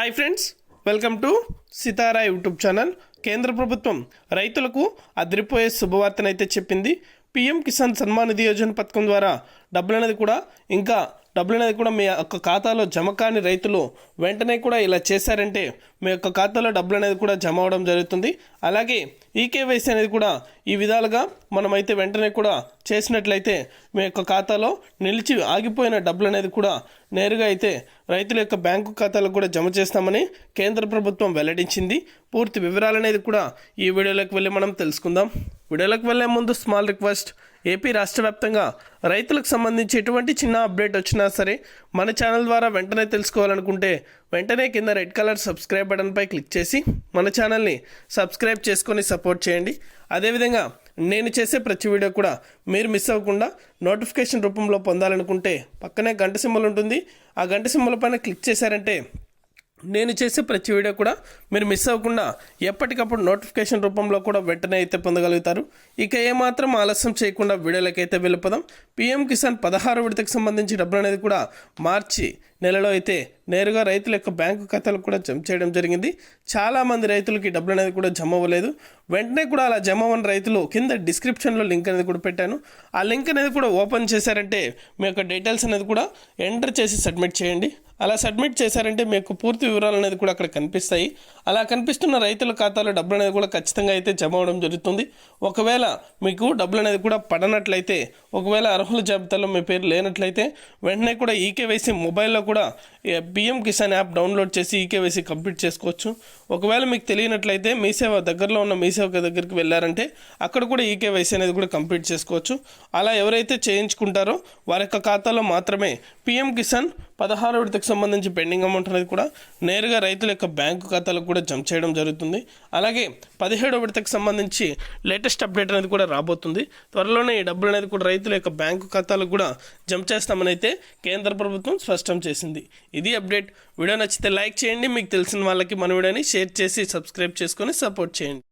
Hi friends welcome to Sitara YouTube channel కేంద్ర ప్రభుత్వం రైతులకు అదిరిపోయే శుభవార్తనైతే చెప్పింది. పిఎం కిసాన్ సన్మాన్ నిధి యోజన పథకం ద్వారా డబ్బులు అనేది కూడా ఇంకా డబ్బులు అనేది కూడా మీ యొక్క ఖాతాలో జమ కాని రైతులు వెంటనే కూడా ఇలా చేశారంటే మీ యొక్క ఖాతాలో డబ్బులు అనేది కూడా జమ అవడం జరుగుతుంది. అలాగే ఈకేవైసీ అనేది కూడా ఈ విధాలుగా మనమైతే వెంటనే కూడా చేసినట్లయితే మీ యొక్క ఖాతాలో నిలిచి ఆగిపోయిన డబ్బులు అనేది కూడా నేరుగా అయితే రైతుల యొక్క బ్యాంకు ఖాతాలకు కూడా జమ చేస్తామని కేంద్ర ప్రభుత్వం వెల్లడించింది. పూర్తి వివరాలు అనేది కూడా ఈ వీడియోలోకి వెళ్ళి మనం తెలుసుకుందాం. వీడియోలోకి వెళ్ళే ముందు స్మాల్ రిక్వెస్ట్ ఏపీ రాష్ట్ర వ్యాప్తంగా రైతులకు సంబంధించి ఎటువంటి చిన్న అప్డేట్ వచ్చినా సరే మన ఛానల్ ద్వారా వెంటనే తెలుసుకోవాలనుకుంటే వెంటనే కింద రెడ్ కలర్ సబ్స్క్రైబ్ బటన్పై క్లిక్ చేసి మన ఛానల్ని సబ్స్క్రైబ్ చేసుకొని సపోర్ట్ చేయండి. అదేవిధంగా నేను చేసే ప్రతి వీడియో కూడా మీరు మిస్ అవ్వకుండా నోటిఫికేషన్ రూపంలో పొందాలనుకుంటే పక్కనే గంట సింబల్ ఉంటుంది. ఆ గంట సింబల్ పైన క్లిక్ చేశారంటే నేను చేసే ప్రతి వీడియో కూడా మీరు మిస్ అవ్వకుండా ఎప్పటికప్పుడు నోటిఫికేషన్ రూపంలో కూడా వెంటనే అయితే పొందగలుగుతారు. ఇక ఏమాత్రం ఆలస్యం చేయకుండా వీడియోలకైతే వెళ్ళిపోదాం. పిఎం కిసాన్ పదహారు విడతకు సంబంధించి డబ్బులు అనేది కూడా మార్చి నెలలో అయితే నేరుగా రైతుల యొక్క బ్యాంకు ఖాతాలకు కూడా జమ చేయడం జరిగింది. చాలామంది రైతులకి డబ్బులు అనేది కూడా జమ అవ్వలేదు. వెంటనే కూడా అలా జమ అవ్వని రైతులు కింద డిస్క్రిప్షన్లో లింక్ అనేది కూడా పెట్టాను. ఆ లింక్ అనేది కూడా ఓపెన్ చేశారంటే మీ యొక్క డీటెయిల్స్ అనేది కూడా ఎంటర్ చేసి సబ్మిట్ చేయండి. అలా సబ్మిట్ చేశారంటే మీకు పూర్తి వివరాలు అనేది కూడా అక్కడ కనిపిస్తాయి. అలా కనిపిస్తున్న రైతుల ఖాతాలో డబ్బులు అనేది కూడా ఖచ్చితంగా అయితే జమ అవడం జరుగుతుంది. ఒకవేళ మీకు డబ్బులు అనేది కూడా పడనట్లయితే ఒకవేళ అర్హుల జాబితాలో మీ పేరు లేనట్లయితే వెంటనే కూడా ఈకేవైసీ మొబైల్లో కూడా పిఎం కిసాన్ యాప్ డౌన్లోడ్ చేసి ఈకేవైసీ కంప్లీట్ చేసుకోవచ్చు. ఒకవేళ మీకు తెలియనట్లయితే మీ సేవ దగ్గరలో ఉన్న మీ సేవ దగ్గరికి వెళ్ళారంటే అక్కడ కూడా ఈకేవైసీ అనేది కూడా కంప్లీట్ చేసుకోవచ్చు. అలా ఎవరైతే చేయించుకుంటారో వారి యొక్క ఖాతాలో మాత్రమే పిఎం కిసాన్ పదహారు విడతకు సంబంధించి పెండింగ్ అమౌంట్ అనేది కూడా నేరుగా రైతుల యొక్క బ్యాంకు ఖాతాలకు కూడా జమ చేయడం జరుగుతుంది. అలాగే పదిహేడో విడతకు సంబంధించి లేటెస్ట్ అప్డేట్ అనేది కూడా రాబోతుంది. త్వరలోనే ఈ డబ్బులు అనేది కూడా రైతుల యొక్క బ్యాంకు ఖాతాలకు కూడా జమ చేస్తామని అయితే కేంద్ర ప్రభుత్వం స్పష్టం చేసింది. ఇది అప్డేట్. వీడియో నచ్చితే లైక్ చేయండి. మీకు తెలిసిన వాళ్ళకి మన వీడియోని షేర్ చేసి సబ్స్క్రైబ్ చేసుకొని సపోర్ట్ చేయండి.